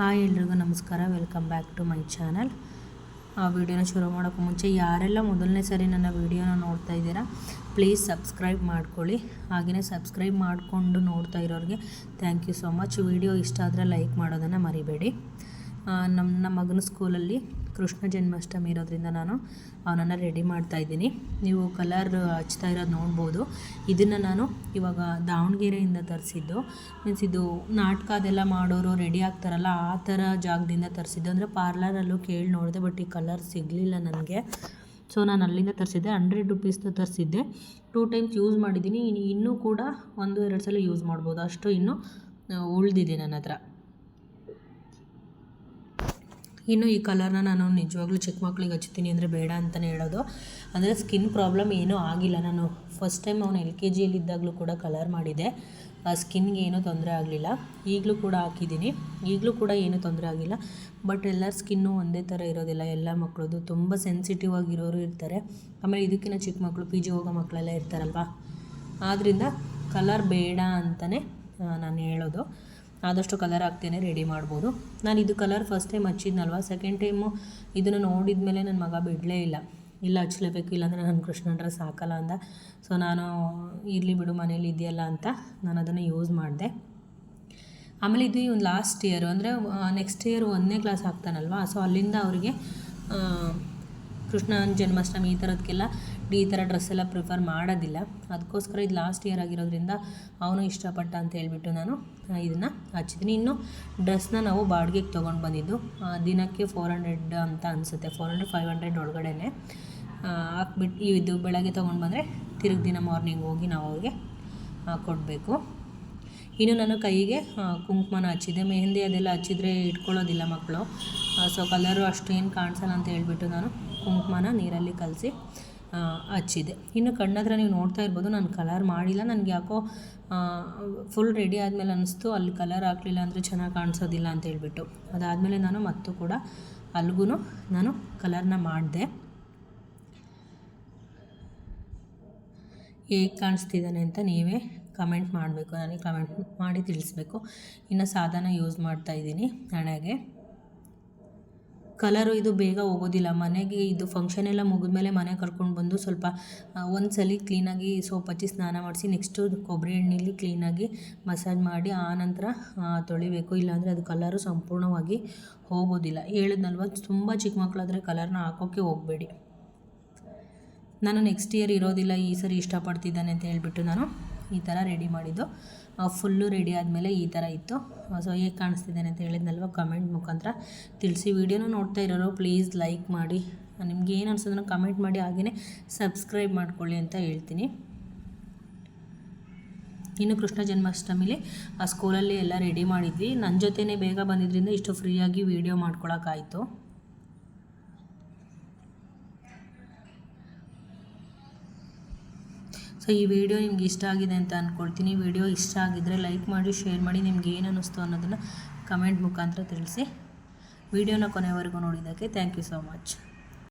Hi ಎಲ್ರಿಗೂ ನಮಸ್ಕಾರ. Welcome back to my channel ಆ ವಿಡಿಯೋನ ಶುರು ಮಾಡೋಕ್ಕೂ ಮುಂಚೆ ಯಾರೆಲ್ಲ ಮೊದಲನೇ ಸರಿ ನನ್ನ ವಿಡಿಯೋನ ನೋಡ್ತಾ ಇದ್ದೀರಾ ಪ್ಲೀಸ್ ಸಬ್ಸ್ಕ್ರೈಬ್ ಮಾಡ್ಕೊಳ್ಳಿ. ಹಾಗೆಯೇ ಸಬ್ಸ್ಕ್ರೈಬ್ ಮಾಡಿಕೊಂಡು ನೋಡ್ತಾ ಇರೋರಿಗೆ thank you so much video ಇಷ್ಟ ಆದರೆ ಲೈಕ್ ಮಾಡೋದನ್ನು ಮರಿಬೇಡಿ. ನಮ್ಮ ಮಗನ ಸ್ಕೂಲಲ್ಲಿ ಕೃಷ್ಣ ಜನ್ಮಾಷ್ಟಮಿ ಇರೋದ್ರಿಂದ ನಾನು ಅವನನ್ನು ರೆಡಿ ಮಾಡ್ತಾ ಇದ್ದೀನಿ. ನೀವು ಕಲರ್ ಹಚ್ತಾ ಇರೋದು ನೋಡ್ಬೋದು. ಇದನ್ನು ನಾನು ಇವಾಗ ದಾವಣಗೆರೆಯಿಂದ ತರಿಸಿದ್ದು. ಮೀನ್ಸ್ ಇದು ನಾಟಕ ಅದೆಲ್ಲ ಮಾಡೋರು ರೆಡಿ ಆಗ್ತಾರಲ್ಲ, ಆ ಥರ ಜಾಗದಿಂದ ತರಿಸಿದ್ದು. ಅಂದರೆ ಪಾರ್ಲರಲ್ಲೂ ಕೇಳಿ ನೋಡಿದೆ ಬಟ್ ಈ ಕಲರ್ ಸಿಗಲಿಲ್ಲ ನನಗೆ. ಸೊ ನಾನು ಅಲ್ಲಿಂದ ತರಿಸಿದ್ದೆ ಹಂಡ್ರೆಡ್ ರುಪೀಸ್ದು ತರಿಸಿದ್ದೆ. ಟೂ ಟೈಮ್ಸ್ ಯೂಸ್ ಮಾಡಿದ್ದೀನಿ. ಇನ್ನೂ ಕೂಡ ಒಂದು ಎರಡು ಸಲ ಯೂಸ್ ಮಾಡ್ಬೋದು. ಅಷ್ಟು ಇನ್ನೂ ಉಳಿದಿದೆ ನನ್ನ ಹತ್ರ. ಇನ್ನು ಈ ಕಲರ್ನ ನಾನು ನಿಜವಾಗ್ಲೂ ಚಿಕ್ಕ ಮಕ್ಳಿಗೆ ಹಚ್ತೀನಿ ಅಂದರೆ ಬೇಡ ಅಂತಲೇ ಹೇಳೋದು. ಅಂದರೆ ಸ್ಕಿನ್ ಪ್ರಾಬ್ಲಮ್ ಏನೂ ಆಗಿಲ್ಲ. ನಾನು ಫಸ್ಟ್ ಟೈಮ್ ಅವನು ಎಲ್ ಕೆ ಜಿಯಲ್ಲಿದ್ದಾಗಲೂ ಕೂಡ ಕಲರ್ ಮಾಡಿದೆ. ಆ ಸ್ಕಿನ್ಗೆ ಏನೂ ತೊಂದರೆ ಆಗಲಿಲ್ಲ. ಈಗಲೂ ಕೂಡ ಹಾಕಿದ್ದೀನಿ. ಈಗಲೂ ಕೂಡ ಏನೂ ತೊಂದರೆ ಆಗಿಲ್ಲ. ಬಟ್ ಎಲ್ಲರ ಸ್ಕಿನ್ನು ಒಂದೇ ಥರ ಇರೋದಿಲ್ಲ. ಎಲ್ಲ ಮಕ್ಕಳದು ತುಂಬ ಸೆನ್ಸಿಟಿವ್ ಆಗಿರೋರು ಇರ್ತಾರೆ. ಆಮೇಲೆ ಇದಕ್ಕಿಂತ ಚಿಕ್ಕ ಮಕ್ಕಳು ಪಿ ಜಿ ಹೋಗೋ ಮಕ್ಕಳೆಲ್ಲ ಇರ್ತಾರಲ್ವ? ಆದ್ದರಿಂದ ಕಲರ್ ಬೇಡ ಅಂತಲೇ ನಾನು ಹೇಳೋದು. ಆದಷ್ಟು ಕಲರ್ ಹಾಕ್ತೇನೆ ರೆಡಿ ಮಾಡ್ಬೋದು. ನಾನು ಇದು ಕಲರ್ ಫಸ್ಟ್ ಟೈಮ್ ಹಚ್ಚಿದ್ನಲ್ವ? ಸೆಕೆಂಡ್ ಟೈಮು ಇದನ್ನು ನೋಡಿದ ಮೇಲೆ ನನ್ನ ಮಗ ಬಿಡಲೇ ಇಲ್ಲ. ಇಲ್ಲ, ಹಚ್ಲೇಬೇಕು, ಇಲ್ಲಾಂದರೆ ನನ್ನ ಕೃಷ್ಣ ಡ್ರೆಸ್ ಹಾಕಲ್ಲ ಅಂದ. ಸೊ ನಾನು, ಇರಲಿ ಬಿಡು, ಮನೇಲಿ ಇದೆಯಲ್ಲ ಅಂತ ನಾನು ಅದನ್ನು ಯೂಸ್ ಮಾಡಿದೆ. ಆಮೇಲೆ ಇದು ಒಂದು ಲಾಸ್ಟ್ ಇಯರು ಅಂದರೆ ನೆಕ್ಸ್ಟ್ ಇಯರ್ ಒಂದನೇ ಕ್ಲಾಸ್ ಹಾಕ್ತಾನಲ್ವ? ಸೊ ಅಲ್ಲಿಂದ ಅವರಿಗೆ ಕೃಷ್ಣನ ಜನ್ಮಾಷ್ಟಮಿ ಈ ಥರದಕ್ಕೆಲ್ಲ ಈ ಥರ ಡ್ರೆಸ್ ಎಲ್ಲ ಪ್ರಿಫರ್ ಮಾಡೋದಿಲ್ಲ. ಅದಕ್ಕೋಸ್ಕರ ಇದು ಲಾಸ್ಟ್ ಇಯರ್ ಆಗಿರೋದ್ರಿಂದ ಅವನು ಇಷ್ಟಪಟ್ಟ ಅಂತ ಹೇಳಿಬಿಟ್ಟು ನಾನು ಇದನ್ನು ಹಚ್ಚಿದ್ದೀನಿ. ಇನ್ನು ಡ್ರೆಸ್ನ ನಾವು ಬಾಡಿಗೆಗೆ ತೊಗೊಂಡು ಬಂದಿದ್ದು ದಿನಕ್ಕೆ ಫೋರ್ ಹಂಡ್ರೆಡ್ ಅಂತ ಅನಿಸುತ್ತೆ. ಫೋರ್ ಹಂಡ್ರೆಡ್ ಫೈವ್ ಹಂಡ್ರೆಡ್ ಒಳಗಡೆ ಹಾಕ್ಬಿಟ್ಟು ಇದು ಬೆಳಗ್ಗೆ ತೊಗೊಂಡು ಬಂದರೆ ತಿರುಗಿ ದಿನ ಮಾರ್ನಿಂಗ್ ಹೋಗಿ ನಾವು ಅವ್ರಿಗೆ ಕೊಡಬೇಕು. ಇನ್ನು ನಾನು ಕೈಗೆ ಕುಂಕುಮನ ಹಚ್ಚಿದೆ ಮೆಹಂದಿ ಅದೆಲ್ಲ ಹಚ್ಚಿದ್ರೆ ಇಟ್ಕೊಳ್ಳೋದಿಲ್ಲ ಮಕ್ಕಳು. ಸೊ ಕಲರು ಅಷ್ಟು ಏನು ಕಾಣಿಸಲ್ಲ ಅಂತ ಹೇಳಿಬಿಟ್ಟು ನಾನು ಕುಂಕುಮನ ನೀರಲ್ಲಿ ಕಲಸಿ ಹಚ್ಚಿದೆ. ಇನ್ನು ಕಣ್ಣತ್ರ ನೀವು ನೋಡ್ತಾ ಇರ್ಬೋದು, ನಾನು ಕಲರ್ ಮಾಡಿಲ್ಲ. ನನಗೆ ಯಾಕೋ ಫುಲ್ ರೆಡಿ ಆದಮೇಲೆ ಅನ್ನಿಸ್ತು ಅಲ್ಲಿ ಕಲರ್ ಹಾಕಲಿಲ್ಲ ಅಂದರೆ ಚೆನ್ನಾಗಿ ಕಾಣಿಸೋದಿಲ್ಲ ಅಂತ ಹೇಳ್ಬಿಟ್ಟು. ಅದಾದಮೇಲೆ ನಾನು ಮತ್ತೂ ಕೂಡ ಅಲ್ಲಿಗೂ ನಾನು ಕಲರ್ನ ಮಾಡಿದೆ. ಹೇಗೆ ಕಾಣಿಸ್ತಿದ್ದಾನೆ ಅಂತ ನೀವೇ ಕಮೆಂಟ್ ಮಾಡಬೇಕು. ನನಗೆ ಕಮೆಂಟ್ ಮಾಡಿ ತಿಳಿಸ್ಬೇಕು. ಇನ್ನು ಸಾಧನ ಯೂಸ್ ಮಾಡ್ತಾ ಇದ್ದೀನಿ ಹಣೆಗೆ. ಕಲರು ಇದು ಬೇಗ ಹೋಗೋದಿಲ್ಲ. ಮನೆಗೆ ಇದು ಫಂಕ್ಷನ್ ಎಲ್ಲ ಮುಗಿದ್ಮೇಲೆ ಮನೆ ಕರ್ಕೊಂಡು ಬಂದು ಸ್ವಲ್ಪ ಒಂದು ಸಲ ಕ್ಲೀನಾಗಿ ಸೋಪ್ ಹಚ್ಚಿ ಸ್ನಾನ ಮಾಡಿಸಿ ನೆಕ್ಸ್ಟು ಕೊಬ್ಬರಿ ಎಣ್ಣೆಲಿ ಕ್ಲೀನಾಗಿ ಮಸಾಜ್ ಮಾಡಿ ಆ ನಂತರ ತೊಳಿಬೇಕು. ಇಲ್ಲಾಂದರೆ ಅದು ಕಲರು ಸಂಪೂರ್ಣವಾಗಿ ಹೋಗೋದಿಲ್ಲ. ಹೇಳಿದ್ನಲ್ವ, ತುಂಬ ಚಿಕ್ಕ ಮಕ್ಕಳಾದರೆ ಕಲರ್ನ ಹಾಕೋಕ್ಕೆ ಹೋಗಬೇಡಿ. ನಾನು ನೆಕ್ಸ್ಟ್ ಇಯರ್ ಇರೋದಿಲ್ಲ, ಈ ಸರಿ ಇಷ್ಟಪಡ್ತಿದ್ದಾನೆ ಅಂತ ಹೇಳಿಬಿಟ್ಟು ನಾನು ಈ ಥರ ರೆಡಿ ಮಾಡಿದ್ದು. ಫುಲ್ಲು ರೆಡಿ ಆದಮೇಲೆ ಈ ಥರ ಇತ್ತು. ಸೊ ಹೇಗೆ ಕಾಣಿಸ್ತಿದ್ದೇನೆ ಅಂತ ಹೇಳಿದ್ನಲ್ವ ಕಮೆಂಟ್ ಮುಖಾಂತರ. ತಿಳಿಸಿ ವೀಡಿಯೋನ ನೋಡ್ತಾ ಇರೋರು ಪ್ಲೀಸ್ ಲೈಕ್ ಮಾಡಿ. ನಿಮ್ಗೆ ಏನು ಅನ್ಸೋದನ್ನು ಕಮೆಂಟ್ ಮಾಡಿ ಹಾಗೆಯೇ ಸಬ್ಸ್ಕ್ರೈಬ್ ಮಾಡ್ಕೊಳ್ಳಿ ಅಂತ ಹೇಳ್ತೀನಿ. ಇನ್ನು ಕೃಷ್ಣ ಜನ್ಮಾಷ್ಟಮಿಲಿ ಆ ಸ್ಕೂಲಲ್ಲಿ ಎಲ್ಲ ರೆಡಿ ಮಾಡಿದ್ವಿ. ನನ್ನ ಜೊತೆನೇ ಬೇಗ ಬಂದಿದ್ದರಿಂದ ಇಷ್ಟು ಫ್ರೀಯಾಗಿ ವೀಡಿಯೋ ಮಾಡ್ಕೊಳಕ್ಕಾಯಿತು. ಸೊ ಈ ವಿಡಿಯೋ ನಿಮ್ಗೆ ಇಷ್ಟ ಆಗಿದೆ ಅಂತ ಅಂದ್ಕೊಳ್ತೀನಿ ವಿಡಿಯೋ ಇಷ್ಟ ಆಗಿದ್ದರೆ ಲೈಕ್ ಮಾಡಿ, ಶೇರ್ ಮಾಡಿ, ನಿಮ್ಗೆ ಏನು ಅನ್ನಿಸ್ತು ಅನ್ನೋದನ್ನು ಕಮೆಂಟ್ ಮುಖಾಂತರ ತಿಳಿಸಿ. ವಿಡಿಯೋನ ಕೊನೆವರೆಗೂ ನೋಡಿದ್ದಕ್ಕೆ ಥ್ಯಾಂಕ್ ಯು ಸೊ ಮಚ್